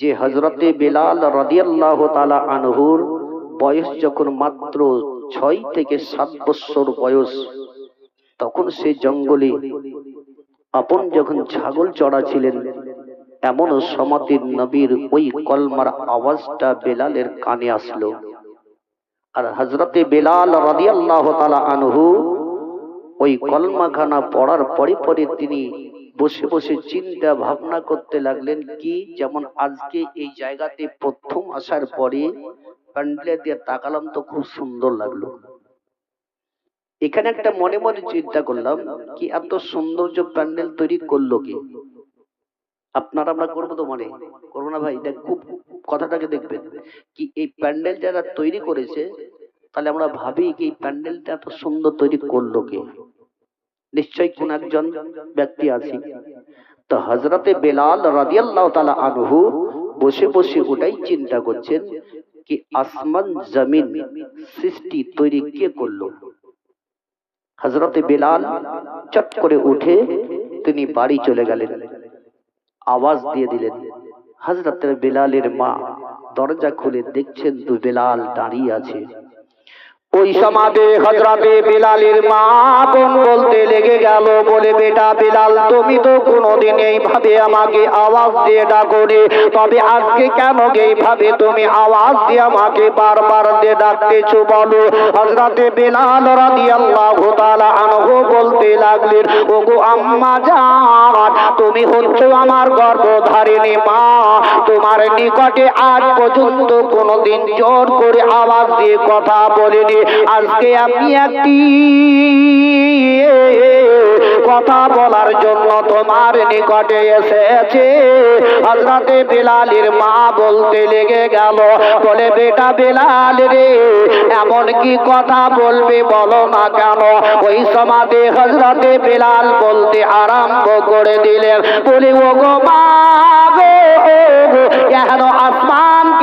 যে হজরতে বেলাল রাদিয়াল্লাহ তালা আনহুর বয়স যখন মাত্র ছয় থেকে সাত বৎসর বয়স, তখন সে জঙ্গলে আপন যখন ছাগল চড়া ছিলেন এমন সমাতির নবীর ওই কলমার আওয়াজটা বেলালের কানে আসলো। আর হজরতে বেলাল রাদিয়াল্লাহ তালা আনহু ওই কলমাখানা পড়ার পরে পরে তিনি বসে বসে চিন্তা ভাবনা করতে লাগলেন, কি যেমন আজকে এই জায়গাতে প্রথম আসার পরে প্যান্ডেলে দিয়ে তাকালাম তো খুব সুন্দর লাগল। এখানে একটা মনে মনে চিন্তা করলাম, কি এত সৌন্দর্য প্যান্ডেল তৈরি করল কি? আপনারা আমরা করব তো মনে? করব না ভাই? দেখ, খুব কথাটাকে দেখবেন, কি এই প্যান্ডেল যারা তৈরি করেছে, তাহলে আমরা ভাবি কি এই প্যান্ডেলটা এত সুন্দর তৈরি করল কে? নিশ্চয়ই কোন একজন ব্যক্তি আছে। তো হজরতে বেলাল রাদিয়াল্লাহু তাআলা আনহু বসে বসে ওটাই চিন্তা করছেন কি আসমান জমিন সৃষ্টি তৈরি কে করল? হজরতে বেলাল চট করে উঠে তিনি বাড়ি চলে গেলেন। আওয়াজ দিয়ে দিলেন হজরতের বেলালের মা দরজা খুলে দেখছেন তো বেলাল দাঁড়িয়ে আছে। ওই সমাজে হজরতে বিলালের মা বোন বলতে লেগে গেল, বলে, বেটা বিলাল, তুমি তো কোনোদিন এইভাবে আমাকে আওয়াজ দিয়ে ডাকোনি। তবে আজকে কেন এইভাবে তুমি আওয়াজ দিয়ে আমাকে বারবার দিয়ে ডাকতেছো বলো? হজরতে বিলাল রাদিয়াল্লাহু তাআলা আনহু বলতে লাগলেন, ওগো আম্মা জান, তুমি হচ্ছে আমার গর্ভধারিণী মা। তোমার নিকটে আজ পর্যন্ত কোনোদিন জোর করে আওয়াজ দিয়ে কথা বলিনি। আজকে আমি একটি? কথা বলার জন্য তোমার নিকটে এসেছে। হজরতে বেলালের মা বলতে লেগে গেল, বলে, বেটা বেলাল রে, এমন কি কথা বলবে বলো না কেন? ওই সমাধে হজরতে বেলাল বলতে আরম্ভ করে দিলেন। বলি ও গো মা গো, কেন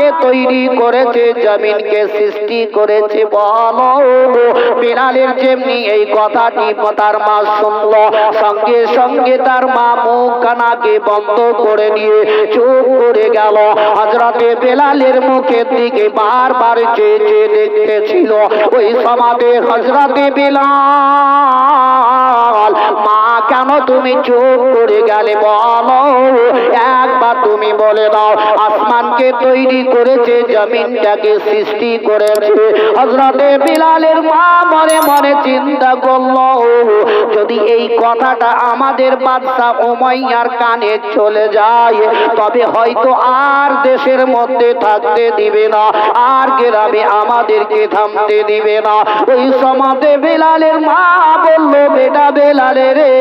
আসমানকে তৈরি করেছে, জমিনকে সৃষ্টি করেছে। বলো বেলালের যেমনি এই কথাটি তার মা শুনল, সঙ্গে সঙ্গে তার মা মুখ কানাকে বন্ধ করে নিয়ে চুপ করে গেল। হজরতে বেলালের মুখের দিকে বারবার চেয়ে চেয়ে দেখতেছিল। ওই সমাধে হজরতে বেলাল, মা, কেন তুমি চুপ করে গেলে? বলো, একবার তুমি বলে দাও, আসমানকে তৈরি করেছে, জমিনটাকে সৃষ্টি করেছে। হজরতে বিলালের মা মনে মনে চিন্তা করল, যদি এই কথাটা আমাদের বাদশা উমাইয়ার কানে চলে যায়, তবে হয়তো আর দেশের মধ্যে থাকতে দিবে না, আর গ্রামে আমাদেরকে থামতে দিবে না। ওই সমাজে বেলালের মা বলল, বেটা বেলালে রে,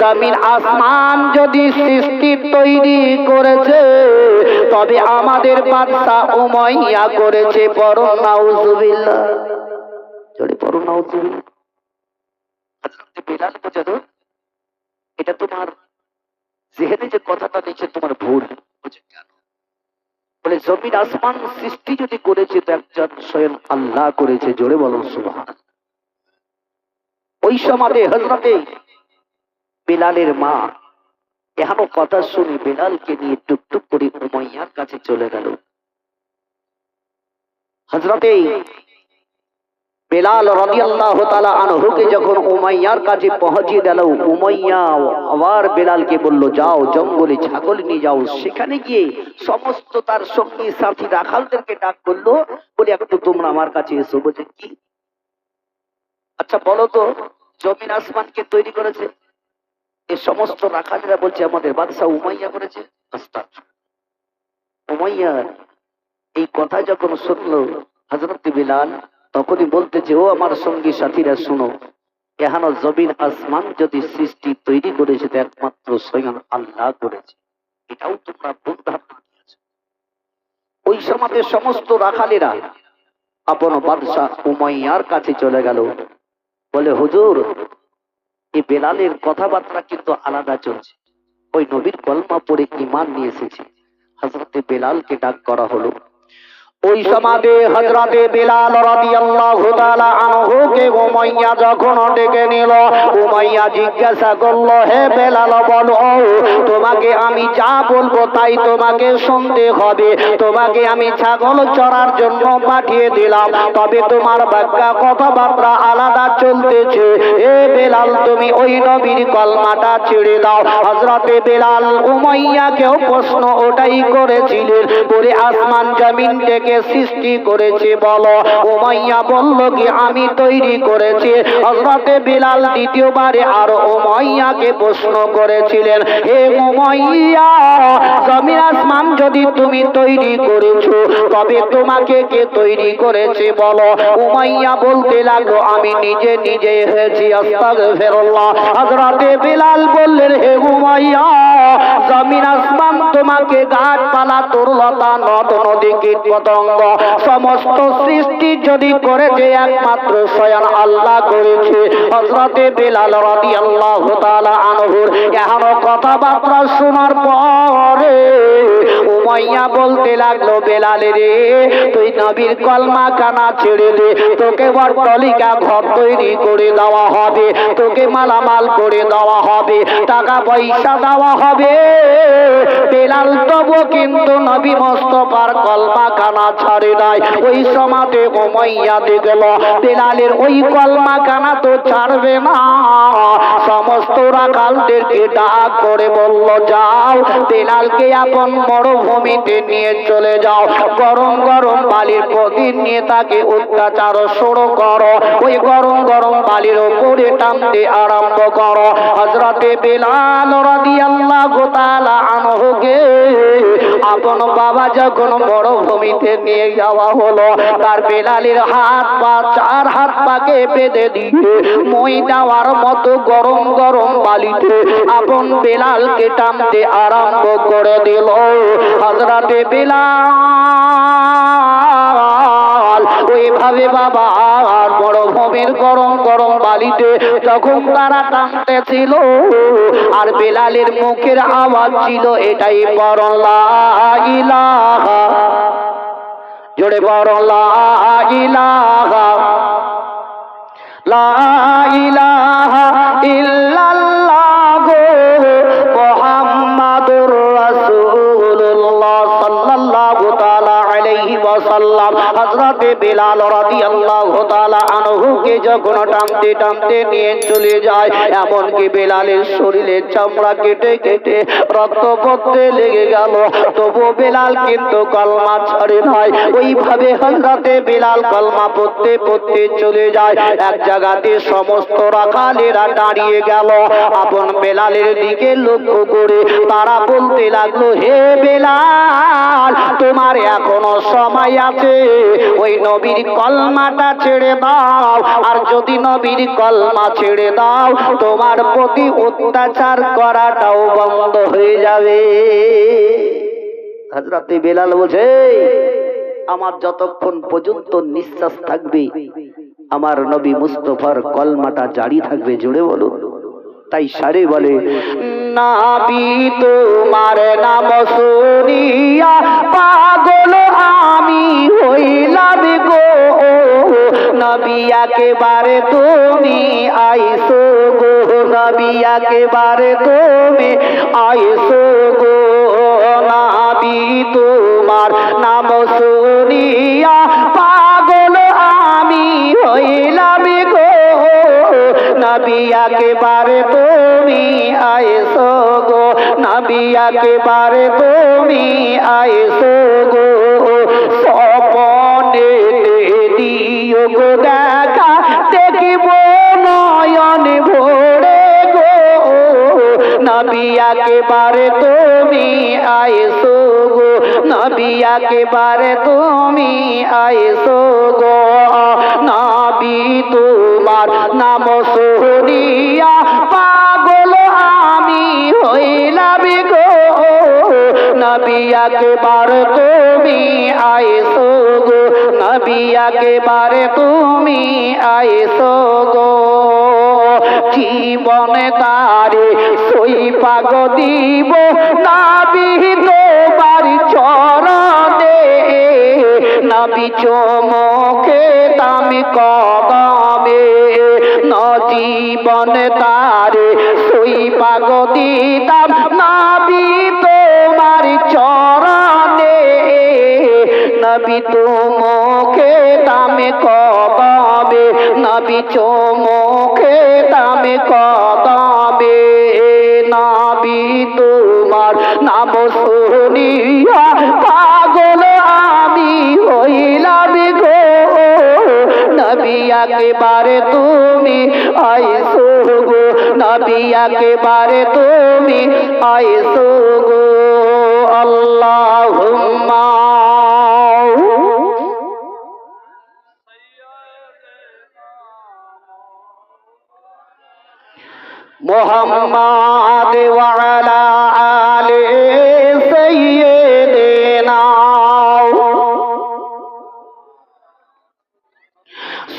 জমিন আসমান যদি সৃষ্টি তৈরি করেছে, তবে আমাদের উমাইয়া করেছে নাউজুবিল্লাহ। নাউজুবিল্লাহ। বেলাল এটা তোমার যে কথাটা তোমার ভুল বলে, জমিন আসমান সৃষ্টি যদি করেছে, তো একজন স্বয়ং আল্লাহ করেছে, জোরে বলো সুবহান ওই সমাজে হজরতে বেলালের মা এখনও কথা শুনি বেলালকে নিয়ে টুকটুক করে উমাইয়ার কাছে চলে গেল। হজরতে বেলাল রাদিয়াল্লাহু তাআলা আনহুকে যখন উমাইয়ার কাছে পৌঁছে দিল উমাইয়া আবার বেলালকে বলল, যাও জঙ্গলে ছাগল নিয়ে যাও। সেখানে গিয়ে সমস্ত তার সঙ্গী সাথী রাখালদেরকে ডাক করল, বলে একটু তোমরা আমার কাছে এসো, বলছে, কি? আচ্ছা বলো তো জমিন আসমানকে তৈরি করেছে। সমস্ত রাখালেরা বলছে, আমাদের বাদশাহ উমাইয়া করেছে? উমাইয়ার এই কথা যখন হজরত বিলাল তখনই ও আমার সঙ্গী সাথীরা, শুনো জমিন আসমান যদি সৃষ্টি তৈরি করেছে, তো একমাত্র স্বয়ং আল্লাহ করেছে। এটাও তোমরা ভুল ধারণা। ওই সমাজে সমস্ত রাখালেরা আপন বাদশাহ উমাইয়ার কাছে চলে গেল। বলে, হুজুর এই বেলালের কথাবার্তা কিন্তু আলাদা চলছে। ওই নবীর কলমা পড়ে ইমান নিয়ে এসেছে। হজরতে বেলালকে ডাক করা হলো ওই সমাজে হজরতে বিলাল রাদিয়াল্লাহু তাআলা আনহুকে উমাইয়া যখন ডেকে নিল, উমাইয়া জিজ্ঞাসা করল, হে বেলাল, বলো, তোমাকে আমি যা বলব তাই তোমাকে শুনতে হবে। তোমাকে আমি ছাগল চড়ার জন্য পাঠিয়ে দিলাম, তবে তোমার বাক্যা কথাবার্তা আলাদা চলতেছে। এ বেলাল, তুমি ওই নবীর কলমাটা ছেড়ে দাও। হজরতে বেলাল উমাইয়াকেও প্রশ্ন ওটাই করেছিলেন বলে আসমান জমিন থেকে সৃষ্টি করেছে, বলো। উমাইয়া বলল কি, আমি তৈরি করেছি। হজরতে বিলাল দ্বিতীয়বারে আর উমাইয়াকে প্রশ্ন করেছিলেন, হে উমাইয়া জমিন আসমান যদি তুমি তৈরি করেছ, তবে তোমাকে কে তৈরি করেছে, বলো? উমাইয়া বলতে লাগল, আমি নিজে নিজে হয়েছি, আস্তাগফিরুল্লাহ। হযরতে বিলাল বললেন, হে উমাইয়া জমিন আসমান তোমাকে গাছপালা, তরুলতা, নদ, নদী কীট সমস্ত সৃষ্টি যদি করেছে একমাত্র স্বয়ং আল্লাহ করেছে, হযরতে বিলাল রাদিয়াল্লাহু তাআলা আনহুর এখনও কথাবার্তা শোনার পরে উমাইয়া বলতে লাগল, বেলালে রে, তুই নবীর কলমা কানা ছেড়ে দে, তোকে বটলিকা ঘর তৈরি করে দেওয়া হবে, তোকে মালামাল করে দেওয়া হবে টাকা পয়সা দেওয়া হবে। বেলাল তবু কিন্তু নবী মোস্তফার কলমা কানা ছাড়ে নাই। ওই উমাইয়া দেখল বেলালের ওই কলমা কানা তো ছাড়বে না। সমস্ত রাখালদেরকে ডাক করে বলল, যাও বেলালকে আপন মরুভূমিতে নিয়ে চলে যাও। গরম গরম বালির নিয়ে তাকে অত্যাচার শুরু করো। ওই গরম গরম বালির ওপরে টানতে আরম্ভ করো। হজরতে বেলাল রাদিয়াল্লাহু তাআলা আনহুকে আপন বাবা যখন বড় মরুভূমিতে নিয়ে যাওয়া হলো, তার বেলালের হাত পা, চার হাত পাকে বেঁধে দিয়ে মই দেওয়ার মতো গরম গরম বালিতে আপন বেলালকে টানতে আরম্ভ করে দিল। হাজরাতে বেলাল ওইভাবে বাবা, আর মরুভূমির গরম গরম বালিতে যখন তারা টানতেছিল, আর বেলালের মুখের আওয়াজ ছিল এটাই ইলাহা। জোরে পরলা ইলাহা। লা ইলাহা ইল্লাল্লাহ। ওয়াসাল্লাম হযরতে বিলাল রাদিয়াল্লাহু তাআলা আনহুকে যখন টানতে টানতে নিয়ে চলে যায় বেলালের শরীরের চামড়া কেটে কেটে রক্ত পড়তে লেগে গেল। তবু বেলাল কিন্তু কলমা ছাড়ে নাই। ওইভাবে বেলাল কলমা পড়তে পড়তে চলে যায়। এক জায়গাতে সমস্ত রাখালেরা দাঁড়িয়ে গেল। আপন বেলালের দিকে লক্ষ্য করে তারা বলতে লাগল, হে বেলাল, তোমার এখনও সময় আছে। ওই নবীর কলমাটা ছেড়ে দাও। আর যদি নবীর কলমা ছেড়ে দাও, তোমার প্রতি অত্যাচার করাটাও বন্ধ হয়ে যাবে। হাজরাতে বেলাল বলছে আমার যতক্ষণ পর্যন্ত নিঃশ্বাস থাকবে, আমার নবী মুস্তফার কলমাটা জারি থাকবে জুড়ে বলো তাই সারে বলে, নাবি তোমার নাম শুনিয়া পাগল আমি হইলাম গো। নবী একেবারে তুমি আইসো গো, নবী একেবারে তুমি আইসো গো। নাবি তোমার নাম শুনিয়া পাগল আমি হইলাম গো। নবী একেবারে তুমি আইসো গো, নবী একেবারে তুমি আইসো গো সপনে দিও গো, দেখা দেখিব নয়ন ভোরে গো, নবী একেবারে তুমি আইসো গো, নবী একেবারে তুমি আইসো গো নবী তোমার নাম সোহরিয়া পাগল আমি হইলাম গো। নবিয়াকে একেবারে তুমি আইসো গো। নবী একেবারে তুমি আইসো গো। জীবনে তারে সই পাগ দিব, নাবি তোমার চরণে। চোমকে তামি কদমে নজীবন তারে সুই পাগ দিতাম নাবি তোমার চরণে নবী চোমকে তামি কদমে নবী চোমকে তামি কদমে নাবি তোমার নাম শুনিয়া একেবারে তুমি আইসো গো আল্লাহ মোহাম্মদ ওয়ালা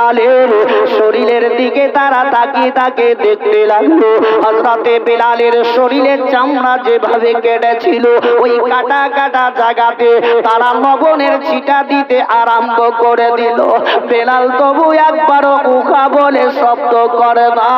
বিলালের শরীরের দিকে তারা তাকিয়ে তাকে দেখতে লাগল। হযরতে বিলালের শরীরের চামড়া যেভাবে কেটেছিল, ওই কাটা কাটা জায়গাতে তারা লবণের ছিটা দিতে আরম্ভ করে দিল। বেলাল তবু একবারও উখা বলে শব্দ করে না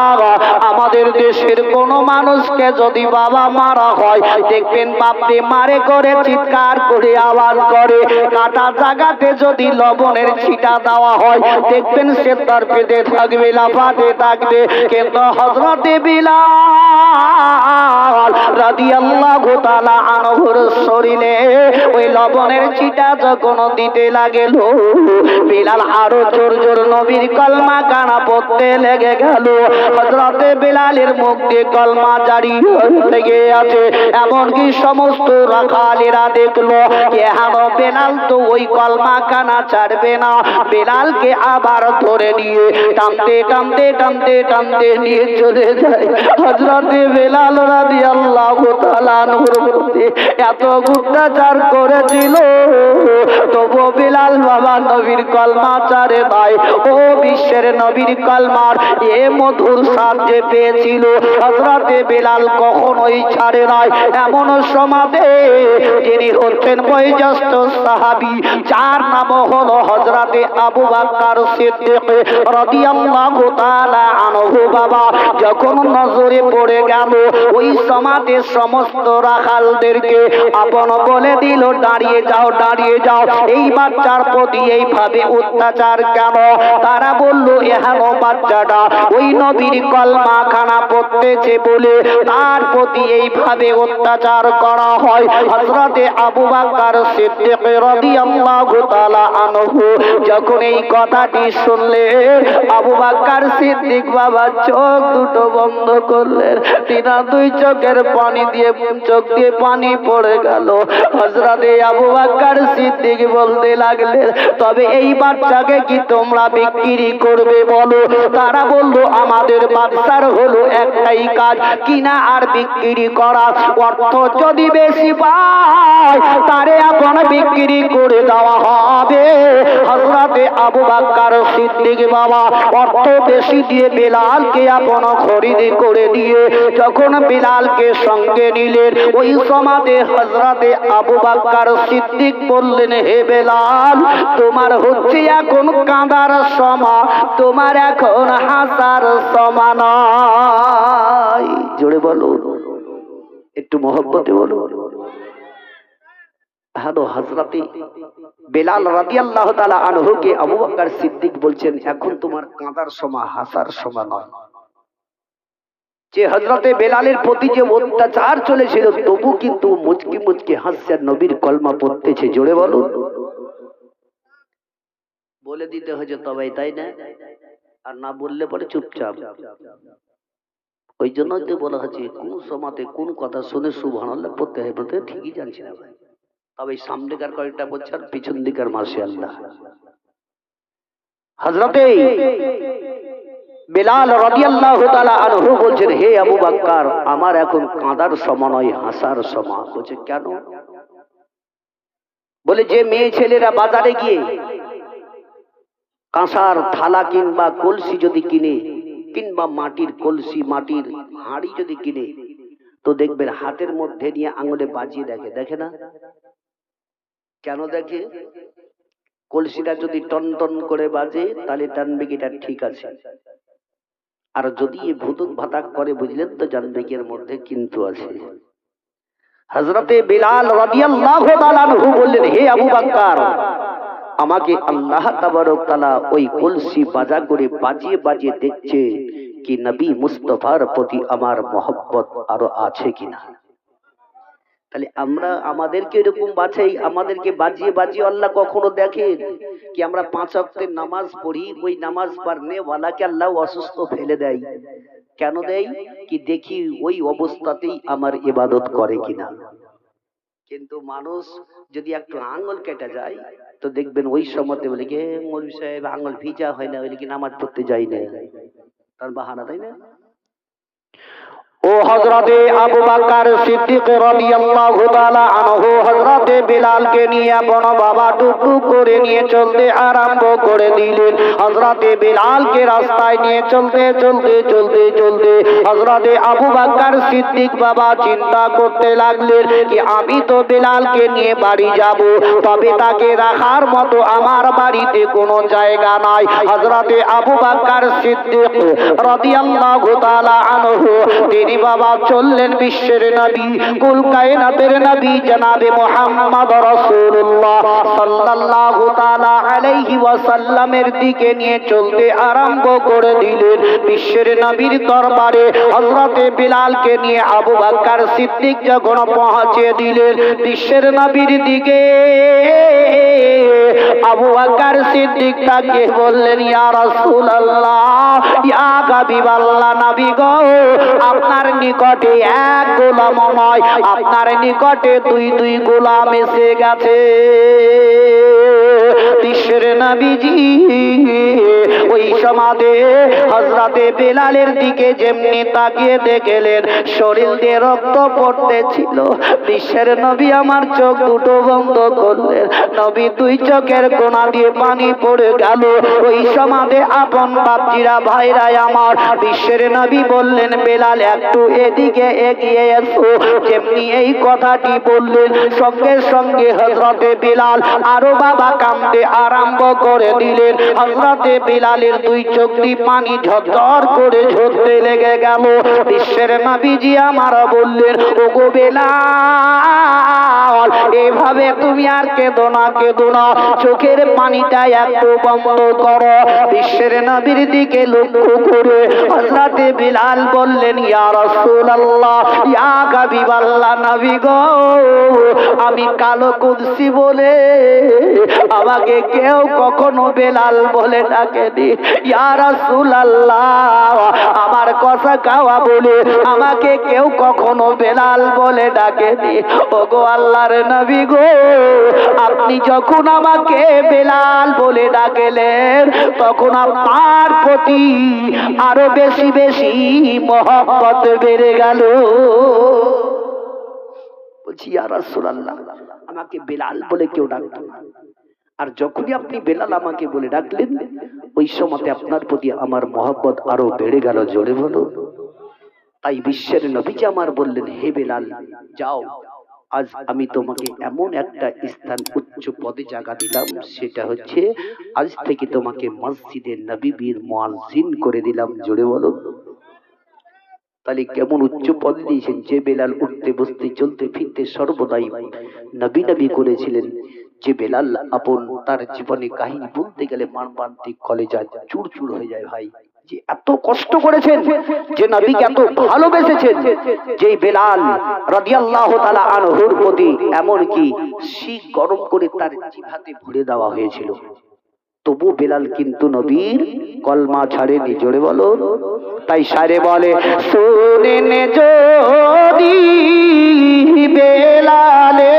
আমাদের দেশের কোন মানুষকে যদি বাবা মারা হয়, দেখবেন বাপরে মারে করে চিৎকার করে আওয়াজ করে। কাটা জায়গাতে যদি লবণের ছিটা দেওয়া হয়, দেখবেন সে তার পেতে থাকবে, লাফাতে থাকবে। কিন্তু হজরতে বিলাল রাদিয়াল্লাহু তাআলা আনহুর শরীরে ওই লবণের ছিটা যখন দিতে বিলাল আরও জোর জোর নবীর কলমা কানা পড়তে লেগে গেল। হজরতে বিলালের কলমা জারি থেকে আছে। এমনকি সমস্ত রাখালেরা দেখল কেন বেলাল তো ওই কলমা কানা ছাড়বে না। বেলালকে আবার ধরে নিয়ে টানতে টানতে টানতে টানতে নিয়ে চলে যায়। হজরতে বেলাল রাদি আল্লাহ এত অত্যাচার করেছিল। তবু বিলাল বাবা নবীর কলমা চারে ভাই, ও বিশ্বের নবীর কলমার এ মধুর স্বাদ যে পেয়েছিল হজরতে বেলাল কখনোই ছাড়ে নাই। এমন সমাদে যিনি হচ্ছেন বয়োজ্যেষ্ঠ সাহাবি, যার নাম হলো হজরতে আবু বাক্কার অত্যাচার কেন? তারা বলল, এহানো বাচ্চাটা ওই নবীর কলমা খানা পড়তেছে বলে তার প্রতি এইভাবে অত্যাচার করা হয়। হযরতে আবু বকর সিদ্দিক রাদিয়াল্লাহু তাআলা আনহু যখন এই কথাটি শুনলে আবু বকর সিদ্দিক বাবা চোখ দুটো বন্ধ করলেন তিনা দুই চোখের পানি দিয়ে, চোখ দিয়ে পানি পড়ে গেল। হযরতে আবু বকর সিদ্দিক বলতে লাগলেন, তবে এই বাচ্চাকে কি তোমরা বিক্রি করবে বলো? তারা বলল, আমাদের বাচ্চার হলো একটাই কাজ, কিনা আর বিক্রি করা। অর্থ যদি বেশি পায়, তারে আপন বিক্রি করে দেওয়া হবে। হযরতে আবু বকর সিদ্দিক বাবা অর্থ বেশি দিয়ে বেলালকে আপন খরিদি করে দিয়ে যখন বেলালকে সঙ্গে নিলেন, ওই সমাজে হযরতে আবু বকর সিদ্দিক বললেন, হে বেলাল, তোমার হচ্ছে এখন কাঁদার সমা, তোমার এখন হাসার সমানাই জোরে বলো একটু মহব্বতে বলো হ্যালো অত্যাচার চলেছিল, তবু কিন্তু মুচকি মুচকি নবীর কলমা পড়তেছে। জোরে বলুন। বলে দিতে হয়েছে তবে তাই না? আর না বললে পরে চুপচাপ। ওই জন্যই তো বলা হচ্ছে, কোন সমাতে কোন কথা শুনে সুবহানাল্লাহ পড়তে হয় বলতে ঠিকই জানছি না ভাই। তবে সামনেকার কয়েকটা বছর পিছন দিকার মাসে আল্লাহ। হজরতে আনহু বলছেন, হে আবু আমার এখন কাঁদার সময়, হাসার সময়। বলছে, কেন? বলে, যে মেয়ে ছেলেরা বাজারে গিয়ে কাঁসার থালা কিংবা কলসি যদি কিনে, কিংবা মাটির কলসি, মাটির হাঁড়ি যদি কিনে, তো দেখবেন হাতের মধ্যে নিয়ে আঙুলে বাজিয়ে দেখে দেখে না? কেন দেখে? কলসিটা যদি টন টন করে বাজে, তাহলে জানবে কি ঠিক আছে। আর যদি এ ভুতুক ভাতাক করে, বুঝলেন তো জানবে কি এর মধ্যে কিন্তু আছে। হজরতে রাদিয়াল্লাহু তাআলা বললেন, হে আবু বকর আমাকে আল্লাহ ওই কলসি বাজা করে বাজিয়ে বাজিয়ে দেখছে কি নবী মুস্তফার প্রতি আমার মহব্বত আরও আছে কিনা? তাহলে আমরা আমাদেরকে এরকম বাছাই, আমাদেরকে বাজিয়ে বাজিয়ে আল্লাহ কখনো দেখেন কি আমরা পাঁচ অক্টের নামাজ পড়ি, ওই নামাজ পারনে ওয়ালাকে আল্লাহ অসুস্থ ফেলে দেয়। কেন দেয়? কি দেখি ওই অবস্থাতেই আমার ইবাদত করে কিনা। কিন্তু মানুষ যদি একটু আঙ্গুল কেটে যায়, তো দেখবেন ওই সময়তে বলে কি মৌলভী সাহেব আঙ্গুল ভিজা হয় না বলে কি নামাজ পড়তে যাই না। তার বাহানা, তাই না? ও হজরতে আবু বকর সিদ্দিক নিয়ে বন বাবা করে নিয়ে চলতে আরম্ভ করে দিলেন। রাস্তায় নিয়ে চলতে চলতে চলতে চলতে আবু সিদ্দিক চিন্তা করতে লাগলেন কি, আমি তো বিলালকে নিয়ে বাড়ি যাব, তবে তাকে রাখার মতো আমার বাড়িতে কোনো জায়গা নাই। হযরতে আবু বকর সিদ্দিক রাদিয়াল্লাহু তাআলা আনহু, তিনি বাবা চললেন বিশ্বের নবী, কুল কায়নাতের নবী জনাবে মুহাম্মদ রাসূলুল্লাহ সাল্লাল্লাহু তাআলা আলাইহি ওয়াসাল্লামের দিকে নিয়ে চলতে আরম্ভ করে দিলেন। বিশ্বের নবীর দরবারে হযরতে বিলালকে নিয়ে আবু বকর সিদ্দিক যখন পৌঁছে দিলেন, বিশ্বের নবীর দিকে আবু বকর সিদ্দিক তাকে বললেন, ইয়া রাসূলুল্লাহ, ইয়া হাবিবাল্লাহ, নবী গো, আপনার নিকটে এক গোলাম নয় আপনার নিকটে দুই দুই গোলাম এসে গেছে। বিশ্বের নবীজি ওই সমাধে হজরতে বেলালের দিকে যেমনি তাকিয়ে দেখলেন শরীর দিয়ে রক্ত পড়তেছিল। বিশ্বের নবী আমার চোখ দুটো বন্ধ করলেন। নবী দুই চোখের কোনা দিয়ে পানি পড়ে গেল। ওই সমাধে আপন বাপজিরা, ভাইরাই আমার। বিশ্বের নবী বললেন, বেলাল একটু এদিকে এগিয়ে এসো। এই কথাটি বললেন, সঙ্গে সঙ্গে হজরতে বিলাল আরও বাবা কামতে আরম্ভ করে দিলেন। হজরতে বিলালের দুই চোখ দিয়ে পানি করে ঝরতে লেগে গেল। বিশ্বের নবীজি আমার বললেন এভাবে তুমি আর কেঁদো না কেঁদো না। চোখের পানিটা একটু বন্ধ করো। বিশ্বের নবীর দিকে লক্ষ্য করে হজরতে বিলাল বললেন, ইয়া গো, আমি কালো কুদসি বলে আমাকে কেউ কখনো বেলাল বলে ডাকেনি। ইয়া রাসূলুল্লাহ, আমার কথা খাওয়া বলে আমাকে কেউ কখনো বেলাল বলে ডাকেনি। ওগো আল্লাহর নবী গো, আপনি যখন আমাকে বেলাল বলে ডাকেলেন, তখন আপনার প্রতি আরও বেশি বেশি মহব্বত বেড়ে গেল বলছি, ইয়া রাসূলুল্লাহ, আমাকে বেলাল বলে কেউ ডাকতো আর যখনই আপনি বেলাল আমাকে বলে ডাকলেন, ওই সময়তে আপনার প্রতি আমার মহব্বত আরও বেড়ে গেল, জোরে বলো। তাই বিশ্বের নবীজি আমার বললেন, হে বেলাল, যাও। আজ আমি তোমাকে এমন একটা স্থান, উচ্চ পদে জায়গা দিলাম, সেটা হচ্ছে আজ থেকে তোমাকে মসজিদের নবীবীর মুয়াজ্জিন করে দিলাম, জোরে বলো। তাহলে কেমন উচ্চ পদ দিয়েছেন যে বেলাল উঠতে বসতে চলতে ফিরতে সর্বদাই নবী নবী করেছিলেন। যে বেলাল আপন তার জীবনে কাহিনী বলতে গেলে মানবান্তিক কলেজা চুর চুর হয়ে যায় ভাই। যে এত কষ্ট করেছেন যে নবীকে এত ভালোবেসেছেন যে বেলাল রাদিয়াল্লাহু তাআলা আনহুর প্রতি এমন কি শিখ গরম করে তার জিভাতে ভরে দেওয়া হয়েছিল। তবু বেলাল কিন্তু নবীর কলমা ছাড়েনি জোরে বলো। তাই সারে বলে শোনেন যদি বেলালে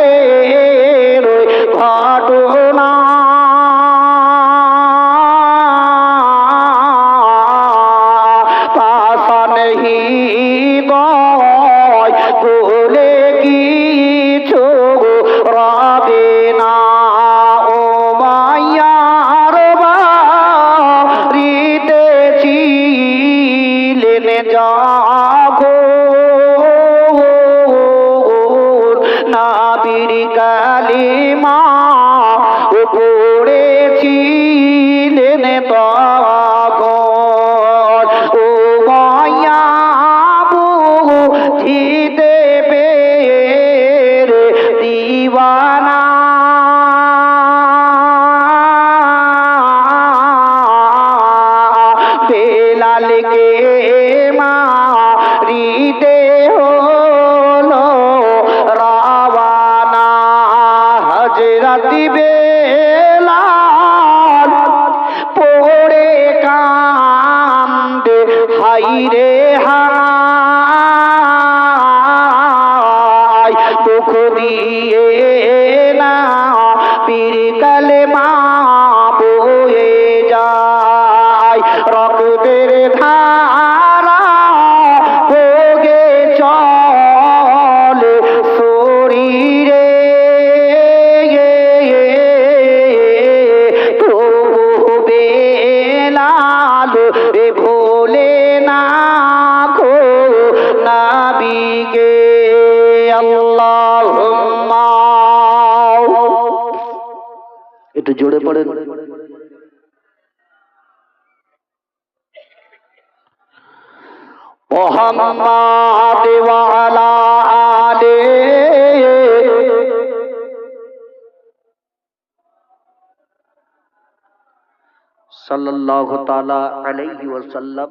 তাআলা আলাইহি ওয়াসাল্লাম